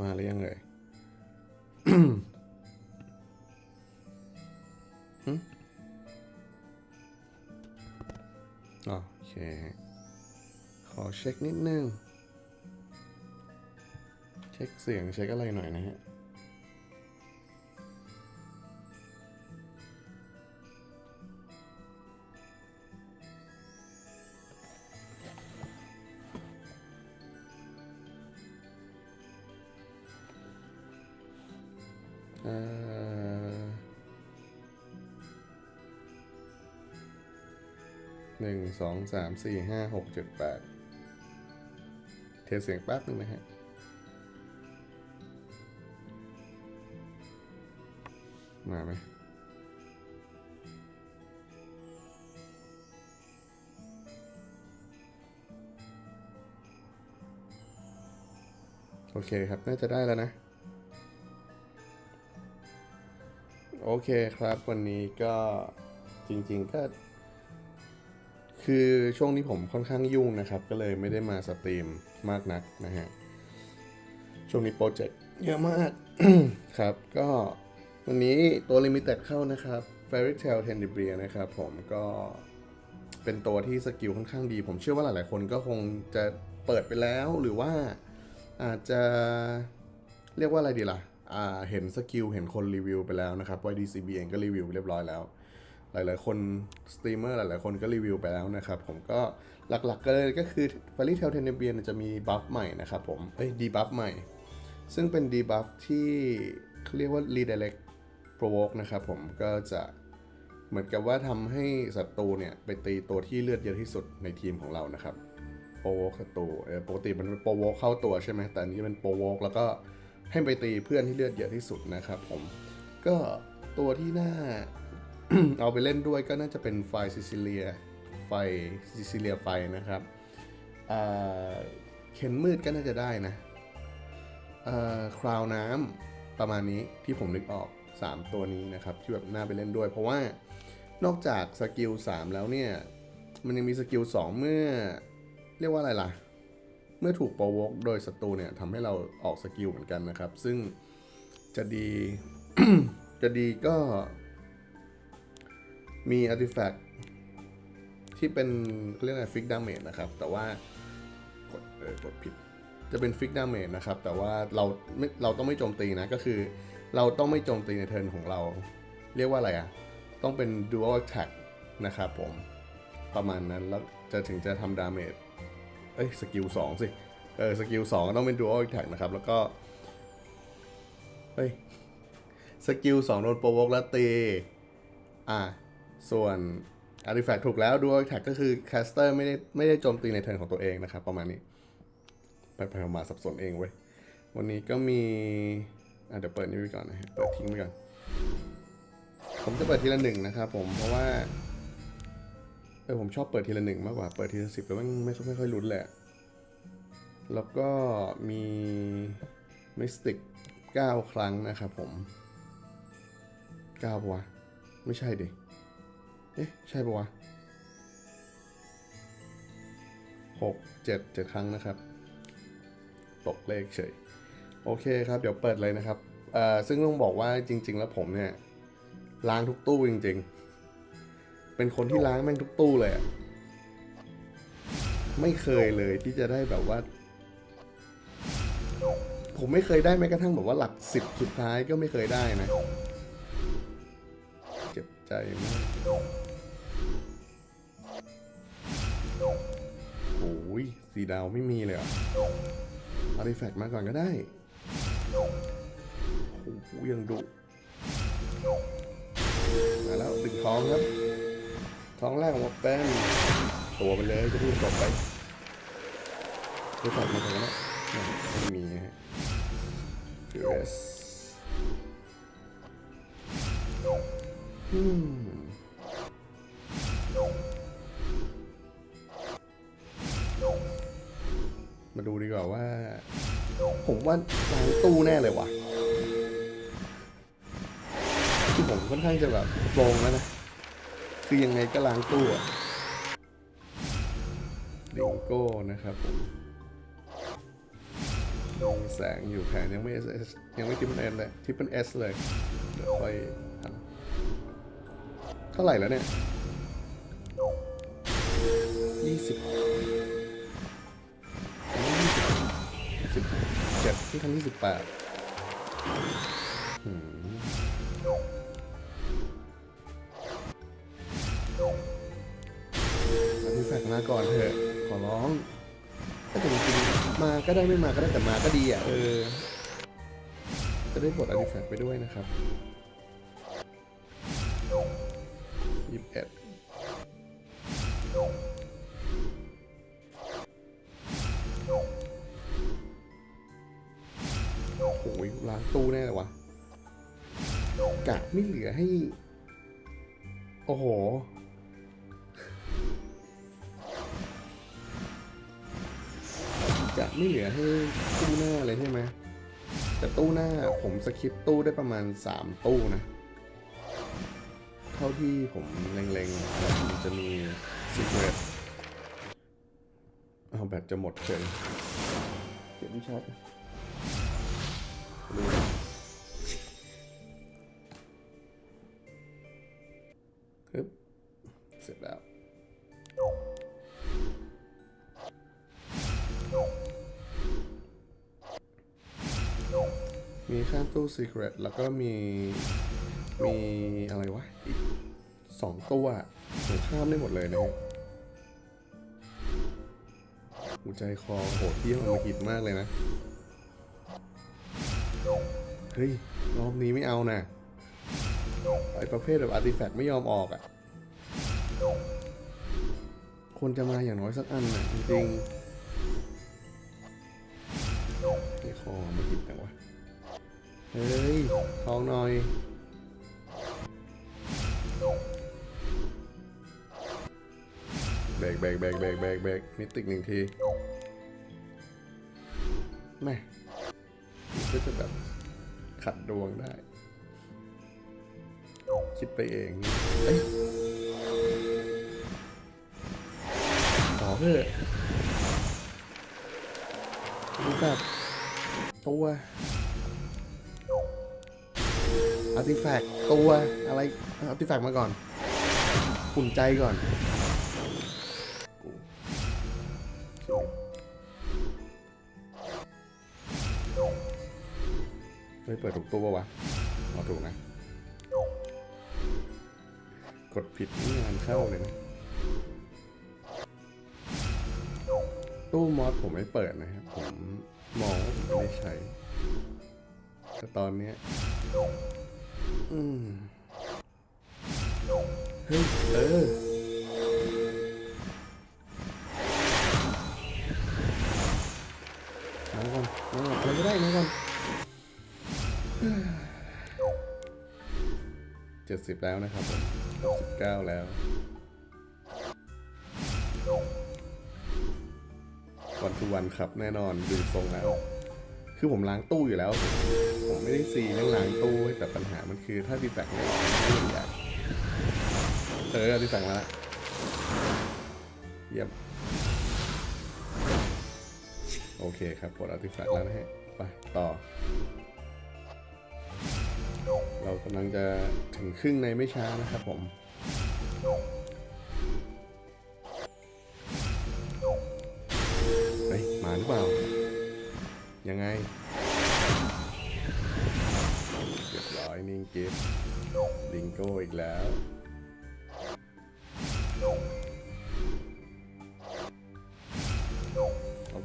มาหรือยังเอ่ยอ๋อโอเค ขอเช็คนิดนึง เช็คเสียงเช็คอะไรหน่อยนะฮะ หนึ่งสองสามสี่ห้าหกเจ็ดแปดเทเสียงแป๊บนึงนะฮะมาไหมโอเคครับ น่าจะได้แล้วนะ โอเคครับ วันนี้ก็จริง ๆ ก็ คือช่วงนี้ผมค่อนข้างยุ่งนะครับ ก็เลยไม่ได้มาสตรีมมากนักนะฮะ ช่วงนี้โปรเจกต์เยอะมากครับ ก็วันนี้ตัว Limited เข้านะครับ Fairy Tail t e n d i b r i a นะครับผมก็เป็นตัวที่สกิลค่อนข้างดี ผมเชื่อว่าหลายๆคนก็คงจะเปิดไปแล้วหรือว่าอาจจะเรียกว่าอะไรดีล่ะอ่าเห็นสกิลเห็นคนรีวิวไปแล้วนะครับ YDCB เองก็รีวิวเรียบร้อยแล้ว หลายๆ คนสตรีมเมอร์หลายๆ คนก็รีวิวไปแล้วนะครับ ผมก็หลักๆก็เลยก็คือ f a i r y Tail t e n d i b r i a จะมีบัฟใหม่นะครับผม เอ้ยดีบัฟใหม่ ซึ่งเป็นดีบัฟที่เขาเรียกว่า redirect provoke นะครับผมก็จะเหมือนกับว่าทำให้ศัตรูเนี่ยไปตีตัวที่เลือดเยอะที่สุดในทีมของเรานะครับ provoke ศัตรูเออปกติมันเป็น provoke เข้าตัวใช่ไหมแต่อันนี้เป็น provoke แล้วก็ให้ไปตีเพื่อนที่เลือดเยอะที่สุดนะครับผมก็ตัวที่น่า เอาไปเล่นด้วยก็น่าจะเป็นไฟซิซิเลีย ไฟซิซิเลียไฟนะครับเข็นมืดก็น่าจะได้นะคราวน้ำประมาณนี้ที่ผมนึกออก 3 ตัวนี้นะครับที่แบบน่าไปเล่นด้วย เพราะว่านอกจากสกิล3แล้วเนี่ย มันยังมีสกิล2เมื่อเรียกว่าอะไรล่ะ เมื่อถูกโปรวกโดยศัตรูเนี่ยทำให้เราออกสกิลเหมือนกันนะครับ ซึ่งจะดีจะดีก็ มีอาร์ติแฟกต์ที่เป็นเรียกอะไรฟิกดาเมจนะครับ แต่ว่ากดเออกดผิด จะเป็นฟิกดาเมจนะครับ แต่ว่าเราไม่เราต้องไม่โจมตีนะ ก็คือเราต้องไม่โจมตีในเทิร์นของเรา เรียกว่าอะไรอะต้องเป็น dual attack นะครับผม ประมาณนั้น แล้วจะถึงจะทำดาเมจเอ้ยสกิลสองสิ เออสกิลสองต้องเป็น dual attack นะครับ แล้วก็เฮ้ยสกิลสองโดนโปรโวกแล้วตีอะ ส่วน artifact ถูกแล้ว dual attack ก็คือ caster ไม่ได้ไม่ได้โจมตีในเทิร์นของตัวเองนะครับ ประมาณนี้ ไปไปมาสับสนเองเว้ย วันนี้ก็มีเดี๋ยวเปิดนี้ไปก่อนนะฮะเปิดทิ้งไปก่อน ผมจะเปิดทีละหนึ่งนะครับผมเพราะว่าเออผมชอบเปิดทีละหนึ่งมากกว่าเปิดทีละสิบแล้วมันไม่ค่อยไม่ค่อยลุ้นเละ แล้วก็มีมิสติกเก้าครั้งนะครับผมเก้าปะวะ ไม่ใช่ดิ เอ๊ะ ใช่ปะวะหกเจ็ดเจ็ดครั้งนะครับ ตกเลขเฉย โอเคครับ เดี๋ยวเปิดเลยนะครับ เอ่อ ซึ่งต้องบอกว่าจริง ๆ แล้วผมเนี่ย ล้างทุกตู้จริง ๆ เป็นคนที่ล้างแม่งทุกตู้เลยอะไม่เคยเลยที่จะได้แบบว่า ผมไม่เคยได้แม้กระทั่งแบบว่าหลักสิบสุดท้ายก็ไม่เคยได้นะ เจ็บใจมาก สีดาวไม่มีเลยอะอาร์ติแฟกต์มาก่อนก็ได้โอ้โหยังดุมาแล้วดึงท้องครับ ท้องแรกออกมาเป็นตัวไปเลยจะพูดจบไปอาร์ติแฟกมาก่อนนะไม่มีฮะเรสอืม มาดูดีกว่าว่า ผมว่าล้างตู้แน่เลยว่ะคือผมค่อนข้างจะแบบโปรงแล้วนะ คือยังไงก็ล้างตู้อะดิงโก้นะครับผมมีแสงอยู่แผนยังไม่ SS ยังไม่ทิปเปิลเอสเลยทิปเปิลเอสเลย เดี๋ยวค่อยทำเท่าไหร่แล้วเนี่ยยี่สิบ สิบเจ็ดที่ครั้งที่สิบแปดพี่แฟกมาก่อนเถอะ ขอร้องก็แต่จริงๆมาก็ได้ไม่มาก็ได้แต่มาก็ดีอะเออ จะได้บทอาร์ติแฟกไปด้วยนะครับ กะไม่เหลือให้ โอ้โห จะไม่เหลือให้ตู้หน้าเลยใช่ไหมแต่ตู้หน้าผมสคิปตู้ได้ประมาณ 3 ตู้นะ เท่าที่ผมเล็งๆมันจะมีซีเ r รตเอาแบตจะหมดเฉยเก็บไม่ชัดดู เสร็จแล้วมีข้ามตู้ Secret แล้วก็มี มีอะไรวะ อีกสองตัวผมข้ามได้หมดเลยนะฮะหัวใจคอโหดที่มันมาหิดมากเลยนะ เฮ้ย รอบนี้ไม่เอานะไอประเภทแบบอาร์ติแฟกต์ไม่ยอมออกอะ่ะ คนจะมาอย่างน้อยสักอันน่ะจริงๆนี่คอมาหิดจังวะเฮ้ยทองหน่อยแบกแบกแบกแบกแบกแบกมิติกหนึ่งทีแม่ก็จะแบบขัดดวงได้ คิดไปเองเอ้ย ขอเถอดูแบบตัวอาร์ติแฟกต์ตัวอะไรอาร์ติแฟกต์มาก่อนอุ่นใจก่อนกูไม่เปิดถูกตัววะเอาถูกนะ กดผิดนี่งานเข้าเลยนะ ตู้มอสผมไม่เปิดนะครับ ผมมองผมไม่ใช้แต่ตอนเนี้ยอืมเฮ้ยเออมาก่อนมาก่อนอะไรก็ได้มาก่อนเจ็ดสิบแล้วนะครับผมสิบเก้าแล้ว วันทุวันครับแน่นอนดูทรงแล้ว คือผมล้างตู้อยู่แล้ว ผมไม่ได้ซีเรื่องล้างตู้แต่ปัญหามันคือถ้าดีแฟกไม่ออกไม่ด้อากเออดีแฟกต์มาละเยี่ยมโอเคครับปลดอาร์ติแฟกต์แล้วนะฮะไปต่อ เรากำลังจะถึงครึ่งในไม่ช้านะครับผม รือเปล่า ยังไงเรียบร้อยนิ่งกิฟลิงโก้อีกแล้ว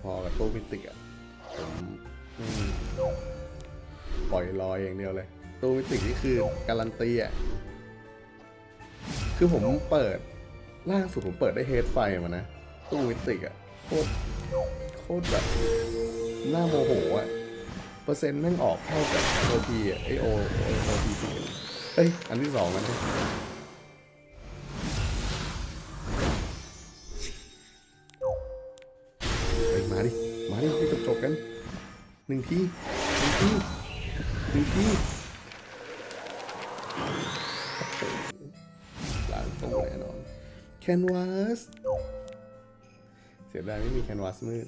พอกับตู้มิติกอะผมปล่อยลอยอย่างเดียวเลย ตู้มิติกนี่คือการันตีอะคือผมเปิดล่าสุดผมเปิดได้เฮดไฟมานะ ตู้มิติกอะโคตร ตรแบบหน้าโมโหอะเปอร์เซ็นต์แม่งออกเท่ากับโอทีไอโอโอทีสิเอ้ย อันที่สองแล้วนะเฮ้ยมาดิ มาดิให้จบๆกันหนึ่งทีหนึ่งทีหนึ่งทีหล้างตรงแน่นอนแคนวาสเสียดายไม่มีแคนวาสมืด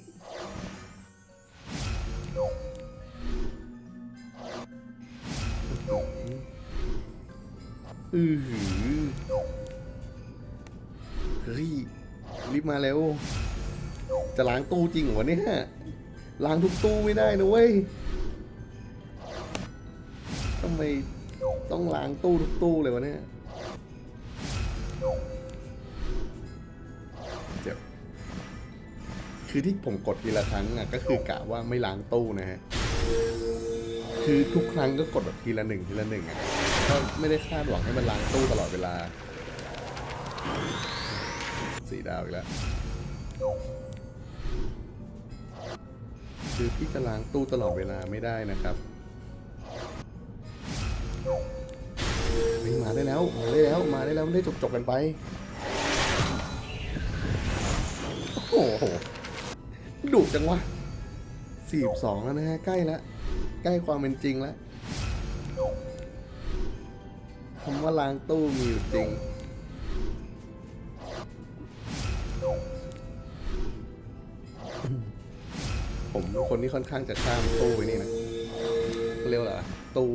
อือเฮ้ยรีบมาเร็วจะล้างตู้จริงเหรอเนี่ยล้างทุกตู้ไม่ได้นะเว้ยทำไมต้องล้างตู้ทุกตู้เลยวะเนี่ยเจ็บคือที่ผมกดทีละครั้งอะก็คือกะว่าไม่ล้างตู้นะฮะ คือทุกครั้งก็กดแบบทีละหนึ่งทีละหนึ่งอะ ก็ไม่ได้คาดหวังให้มันล้างตู้ตลอดเวลาสี่ดาวอีกแล้วคือพี่จะล้างตู้ตลอดเวลาไม่ได้นะครับเฮ้ยมาได้แล้ว มาได้แล้ว มาได้แล้วไม่ได้จบจบกันไป โอ้โหดุจังวะสี่สองแล้วนะฮะ ใกล้ล้วใกล้ความเป็นจริงแล้ว คำว่าล้างตู้มีอยู่จริง ผมคนที่ค่อนข้างจะข้ามตู้ไปนี่นะเรียกว่าอะไรวะตู้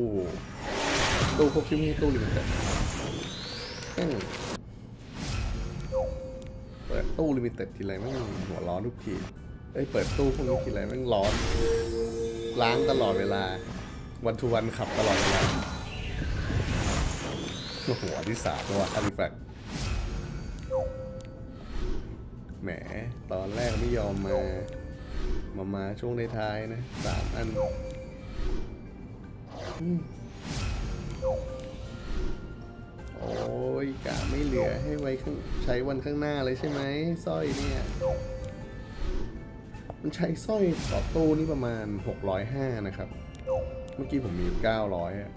ตู้พวกที่ม่ใช่ตู้ลิมิเต็ดเปิดตู้ลิมิเต็ดทีไรแม่งหัวร้อนทุกทีเอ้ยเปิดตู้พวกนี้ทีไรแม่งร้อน ล้างตลอดเวลา วันทุวันขับตลอดเวลา โอ้โหอันที่สามว่ะอันแฟกแหม ตอนแรกไม่ยอมมา มามาช่วงในท้ายนะสามอันอโอ้ยกะไม่เหลือให้ไว้ข้างใช้วันข้างหน้าเลยใช่ไหมสร้อยเนี่ย มันใช้สร้อยต่อตู้นี่ประมาณ 605 นะครับ เมื่อกี้ผมมี 900อะ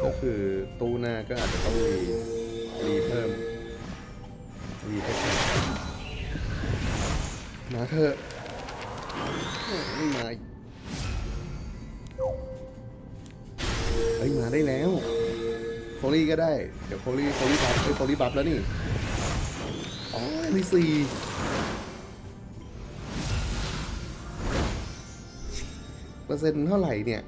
ก็คือตู้หน้าก็อาจจะต้องรีรีเพิ่มรีเพิ่มมาเถอะไม่มาเฮ้ยมาได้แล้วโคลี่ก็ได้ เดี๋ยวโคลี่โคลี่บัฟเอ้ยโคลี่บัฟแล้วนี่อ๋อมีสี่เปอร์เซ็นต์เท่าไหร่เนี่ย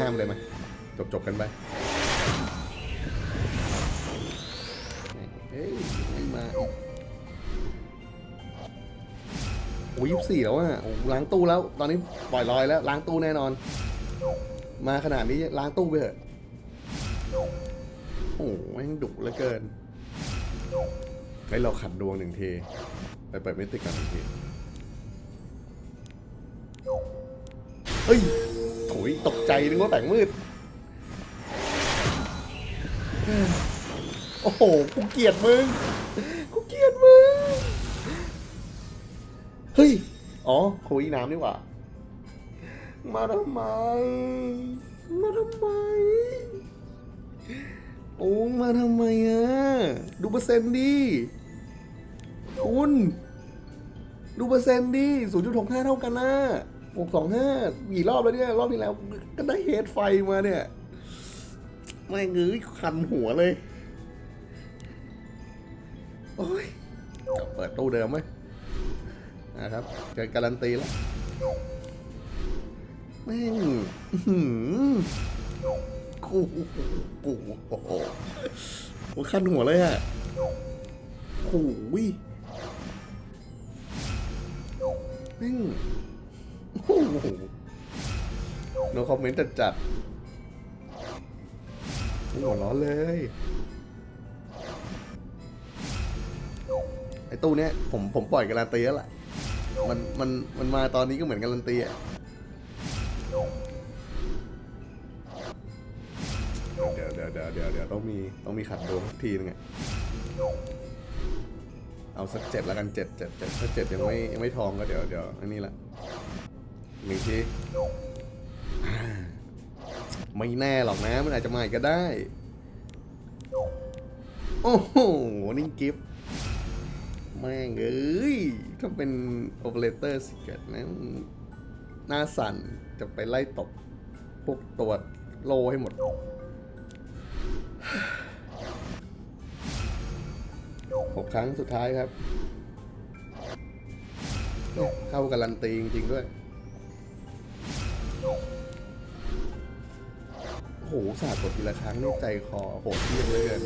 ห้ามเลยไหมจบจบๆกันไปเฮ้ยไม่มาโอ้ยยี่สิบสี่แล้วอะโอ้ล้างตู้แล้ว ตอนนี้ปล่อยลอยแล้ว ล้างตู้แน่นอน มาขนาดนี้ล้างตู้ไปเถอะโอ้โหแม่งดุเหลือเกินให้เราขัดดวงหนึ่งทีไปเปิดไม่ติดกันหนึ่งทีเฮ้ย ยตกใจนึกว่าแต่งมืด โอ้โห กูเกลียดมึง กูเกลียดมึง เฮ้ย อ๋อคุยน้ำนี่หว่า มาทำไม มาทำไม โอ้มาทำไมอะดูเปอร์เซ็นต์ดิ คุณ ดูเปอร์เซ็นต์ดิ 0.65 เท่ากันนะ 625กี่รอบแล้วเนี่ย รอบที่แล้วก็ได้เฮดไฟมาเนี่ยไม่งื้อคันหัวเลย โอ้ยก็เปิดตู้เดิมไหมนะครับเกิดการันตีแล้วแม่งอื้อหือกูกูโอ้โหโอ้คันหัวเลยอะโอ้ยแม่ง โอ้โห no comment จัดจัดหัวร้อนเลย ไอ้ตู้เนี้ยผมผมปล่อยการันตีแล้วล่ะมันมันมันมาตอนนี้ก็เหมือนการันตีอะเดี๋ยวเดี๋ยวเดี๋ยวเดี๋ยวเดี๋ยวต้องมีต้องมีขัดดวงทีนึงอะเอาสักเจ็ดแล้วกันเจ็ดเจ็ดเจ็ดถ้าเจ็ดยังไม่ยังไม่ทองก็เดี๋ยวเดี๋ยวอันนี้ละ หนึ่งทีอ่าไม่แน่หรอกนะ มันอาจจะมาอีกก็ได้ โอ้โหนี่กิฟต์แม่งเอ้ย ถ้าเป็นโอเปอเรเตอร์สิเกิดนะหน้าสั่นจะไปไล่ตบพวกตัวโลให้หมด หกครั้งสุดท้ายครับเนี่ยเข้าการันตีจริงๆด้วย โอ้โหสาดกดทีละครั้งนี่ใจคอโหดเยี่ยมเลยเกิน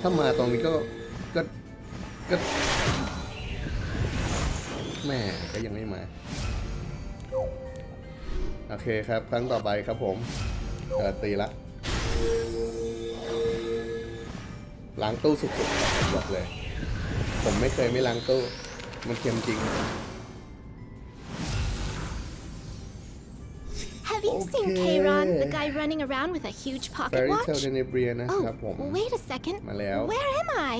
ถ้ามาตรงนี้ก็ก็ก็แม่ก็ยังไม่มา โอเคครับ ครั้งต่อไปครับผมการันตีละล้างตู้สุดๆผมบอกเลย ผมไม่เคยไม่ล้างตู้ มันเค็มจริง Have you seen Okay. Kayron, the guy running around with a huge pocket Fairy watch? Tale Tenebria นะครับผม Oh, wait a second. มาแล้ว Where am I?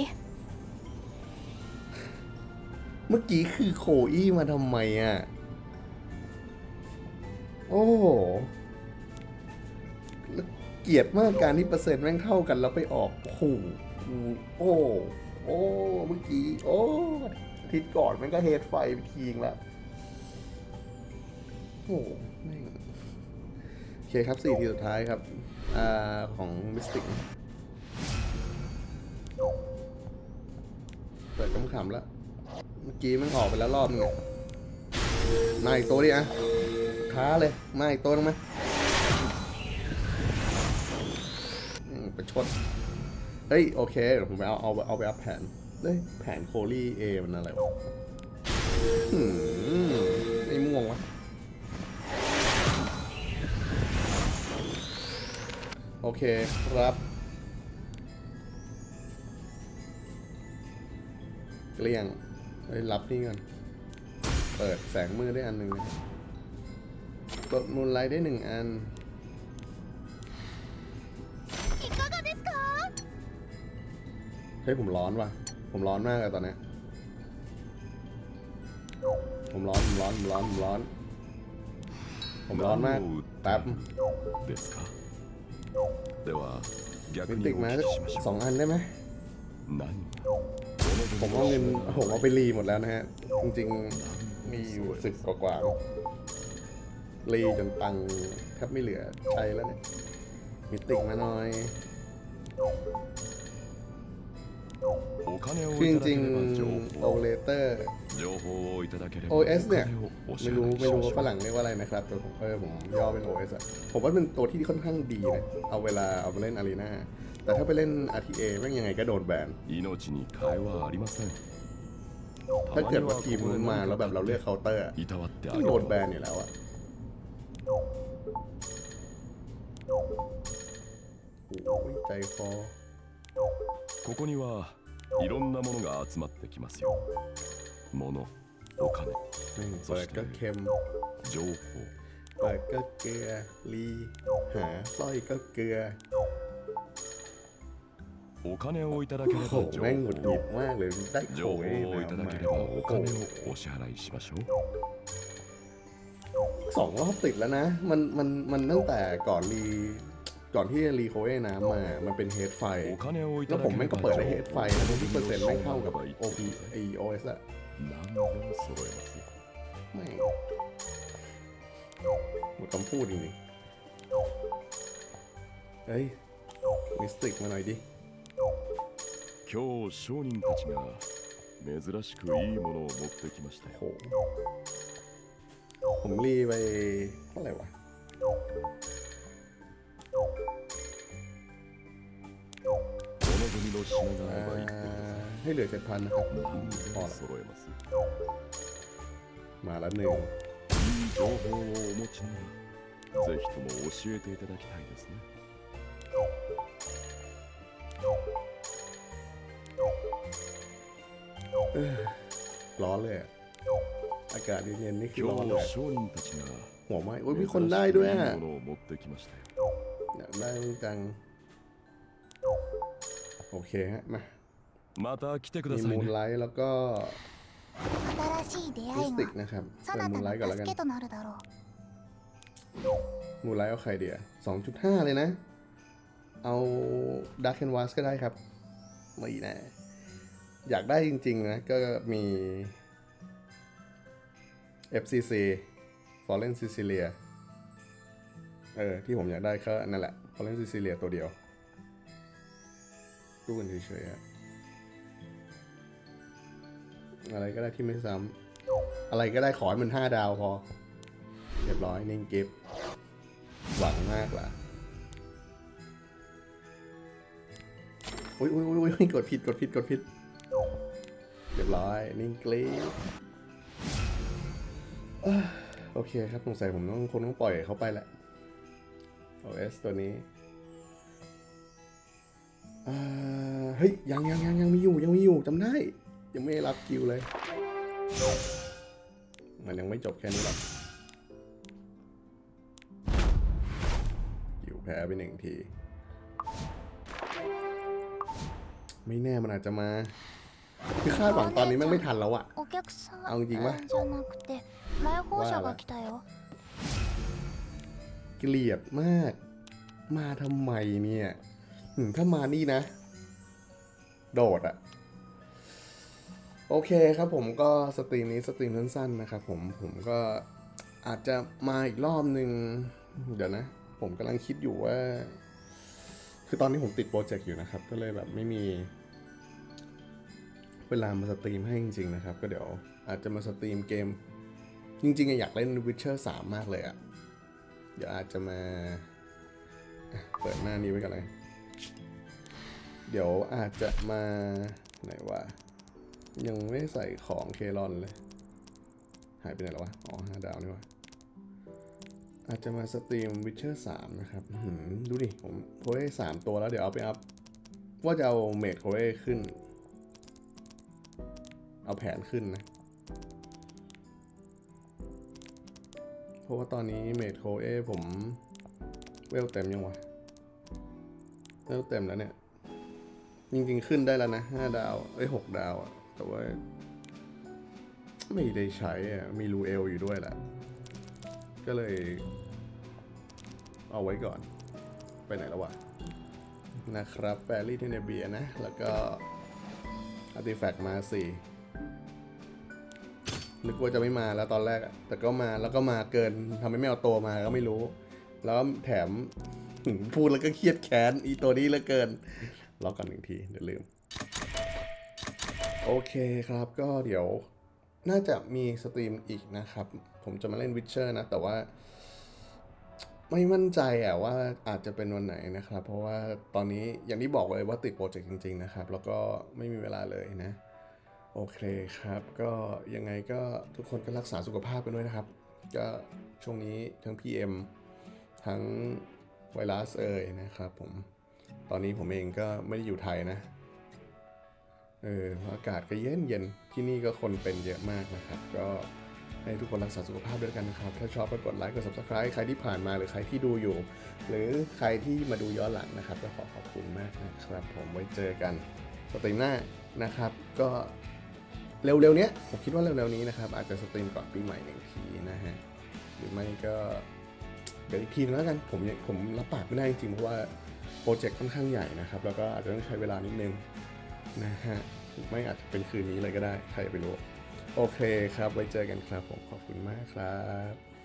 เมื่อกี้คือโคอี้มาทำไมอะ โอ้โหแล้วเกลียดมากการที่เปอร์เซ็นต์แม่งเท่ากันแล้วไปออกโอ้โหโอ้โอ้เมื่อกี้ โอ้อาทิตย์ก่อนมันก็เฮดไฟไปทีงแล้วโอ้โหแม่งโอ เคครับสี่ทีสุดท้ายครับอของมิสติกเปิดขำๆแล้ว เมื่อกี้มันออกไปแล้วรอบนึงมาอีกตัวดิอะท้าเลย มาอีกตัวนึงไหมอืมประชด เฮ้ย โอเคเดี๋ยวผมไปเอาเอาเอาไปอัพแผนเฮ้ยแผนโคลี่เอมันอะไรวะไม่ม่วงวะ โอเคครับ เกลี้ยงไปรับนี่ก่อน เปิดแสงมือได้อันหนึ่งนะครักดมูลไลท์ได้หนึ่งอันเฮ้ยผมร้อนว่ะ ผมร้อนมากเลยตอนนี้ ผมร้อน ผมร้อน ผมร้อน ผมร้อน ผมร้อนมากแป๊บ ですかでは逆 มิ に ติก お มา 聞 สัก きしまし ส ょ อง う อันได้ไหม 何 ผมเอาเงินผมเอาไปรีหมดแล้วนะฮะ จริงๆ มีอยู่สิบกว่าๆรีจนตังค์แทบไม่เหลือใช้แล้วเนี่ย มิติกมาหน่อย お金を คือจ いただ ริ け ง れば情 ๆโอ 報 เลเตอร์ 情報をいただければ OS เนี่ย お金をお支 ไม่ 払 รู้ い ไม่ し รู้ ま ว่า し ฝ ょう รั่งเรียกว่าอะไรนะครับแต่ผมเออผมย่อเป็น OS อะผมว่าเป็นตัวที่ค่อนข้างดีนะ เอาเวลาเอาไปเล่นอารีนาแต่ถ้าไปเล่น RTA แม่งยังไงก็โดนแบน 命に替えはありません ถ้าเกิดว่าทีมนู้นมาแล้วแบบเราเลือกเคาน์เตอร์อะ いたわってあ ก็ げ โด る นแบนอยู่แล้วอะโอ้ยใจคอ ここにはいろんなものが集まってきますよ 物お金 แม่งเปิดก็เค็ม 情報 เปิดก็เกลือรีหาสร้อยก็เกลือ お金をいただけれ โอ้โห ば情 แม่งหงุดหงิด 報 มากเลยได้โข 情 ย 報をいただ มา ければお金をお支払いしましょう สองรอบติดแล้วนะ มันมันมันตั้งแต่ก่อนรีก่อนที่จะรีโคเอน้ำมา มันเป็นเฮดไฟ お金をい แล้ た ว だ ผม け แม่ れ งก็ ば เปิดได้ 情 เฮดไฟ 報 แล้วที่เปอร์เซ็นต์ไม่เข้ากับ OP ไอ OS อะ 何でも揃えますよ ไม่งหมดคำพูดจริงๆเฮ้ย มิสติกมาหน่อยดิ 今日商人たちが珍しくいいものを持ってきました โห よ ผมรีไปเท่าไหร่วะ お望みの品があれば言ってください ให้เหลือเจ็ดพันนะครับ 何で พอ も ละ 揃えますよ มาแล้วหนึ่ง いい情報をお持ちならぜひとも教えていただきたいですね ร้อนเลยอะอากาศเย็นๆนี่คือ 今 ร้อน 日 เลย 商人たちが หัวไหม้ 珍 โอ้ย し มี く คนได้ いい ด้วย も อะ のを持ってきましたよ อยากได้จัง โอเคฮะ มา また来てくだ มี さい มูน ね ไลท์แล้วก็ 新しい出 มิ 会 ส い ติก が นะครับ そ เปิด な มู た นไลท์ก่อนแล้ว の กัน 助けとなるだろう มูนไลท์เอาใครเดียสองจุดห้าเลยนะ เอาดักแคนวาสก็ได้ครับไม่แน่อยากได้จริง ๆ นะ ก็มี FCC Fallen Sicilia เออ ที่ผมอยากได้ก็นั่นแหละ Fallen Sicilia ตัวเดียวดูกันเฉยๆอะ อะไรก็ได้ที่ไม่ซ้อะไรก็ได้ขอให้มันห้าดาวพอ เรียบร้อยนิ่งกิฟหวังมากล่ะอุ้ยอุ้ยอุ้ยอุ้ยกดผิดกดผิดกดผิด เรียบร้อยนิ่งกรีฟโอเคครับสงสัยผมต้องคงต้องปล่อยเขาไปแหละ OS ตัวนี้เฮ้ย ยังยังยังยังมีอยู่ยังมีอยู่จำได้ ยังไม่รับคิวเลย มันยังไม่จบแค่นี้หรอกคิวแพ้ไปหนึ่งที ไม่แน่มันอาจจะมา คือคาดหวังตอนนี้มันไม่ทันแล้วอะเอาจริงปะว่าะเกลียดมาก มาทำไมเนี่ยถ้ามานี่นะ โดดอะ โอเคครับผมก็สตรีมนี้สตรีมสั้นๆนะครับผมผมก็อาจจะมาอีกรอบหนึ่งเดี๋ยวนะ ผมกำลังคิดอยู่ว่า คือตอนนี้ผมติดโปรเจกต์อยู่นะครับ ก็เลยแบบไม่มี เวลามาสตรีมให้จริง ๆ นะครับ ก็เดี๋ยวอาจจะมาสตรีมเกม จริงๆอะอยากเล่น Witcher 3 มากเลยอะเดี๋ยวอาจจะมา เปิดหน้านี้ไว้กันเลย เดี๋ยวอาจจะมาไหนวะ ยังไม่ใส่ของเคลอนเลย หายไปไหนแล้ววะ อ๋อห้าดาวนี่วะอาจจะมาสตรีม Witcher 3นะครับดูดิ ผมโคเอสามตัวแล้วเดี๋ยวเอาไปอัพ ว่าจะเอาเมดโคเอขึ้น เอาแผนขึ้นนะ เพราะว่าตอนนี้เมดโคเอผมเวลเต็มยังวะเวลเต็มแล้วเนี่ย จริงๆขึ้นได้แล้วนะห้าดาว เอ้ยหกดาวอะ แต่ว่า ไม่ได้ใช้อะมีรูเอลอยู่ด้วยแหละ ก็เลย เอาไว้ก่อน ไปไหนแล้ววะ นะครับแฟรี่ที่เนเบียนะ แล้วก็อาร์ติแฟกต์มาสี่นึกว่าจะไม่มาแล้วตอนแรก แต่ก็มาแล้วก็มาเกินทำให้ไม่เอาตัวมาก็ไม่รู้ แล้วแถมพูดแล้วก็เครียดแค้นอีตัวนี้เหลือเกินรอกันหนึ่งทีเดี๋ยวลืม โอเคครับก็เดี๋ยวน่าจะมีสตรีมอีกนะครับ ผมจะมาเล่นวิ t เชอร์นะ แต่ว่า ไม่มั่นใจอะว่าอาจจะเป็นวันไหนนะครับ เพราะว่าตอนนี้อย่างที่บอกเลยว่าติดโปรเจกต์จริง ๆ นะครับ แล้วก็ไม่มีเวลาเลยนะ โอเคครับ ก็ยังไงก็ทุกคนก็รักษาสุขภาพกันด้วยนะครับ ก็ช่วงนี้ทั้ง PM ทั้งไวรัสเอ่ยนะครับผมตอนนี้ผมเองก็ไม่ได้อยู่ไทยนะ เอออากาศก็เย็นเย็นที่นี่ก็คนเป็นเยอะมากนะครับ ก็ให้ทุกคนรักษาสุขภาพด้วยกันนะครับ ถ้าชอบก็กดไลค์กด subscribe ใครที่ผ่านมาหรือใครที่ดูอยู่ หรือใครที่มาดูย้อนหลังนะครับ ก็ขอขอบคุณมากนะครับ ผมไว้เจอกันสตรีมหน้านะครับ ก็เร็วๆเนี้ยผมคิดว่าเร็วๆนี้นะครับ อาจจะสตรีมก่อนปีใหม่หนึ่งทีนะฮะหรือไม่ก็เดี๋ยวอีกทีนึงแล้วกันผมผมรับปากไม่ได้จริงๆเพราะว่าโปรเจกต์ค่อนข้างใหญ่นะครับ แล้วก็อาจจะต้องใช้เวลานิดนึง นะฮะ ไม่อาจจะเป็นคืนนี้เลยก็ได้ ใครจะไปรู้ โอเคครับ ไว้เจอกันครับผม ขอบคุณมากครับ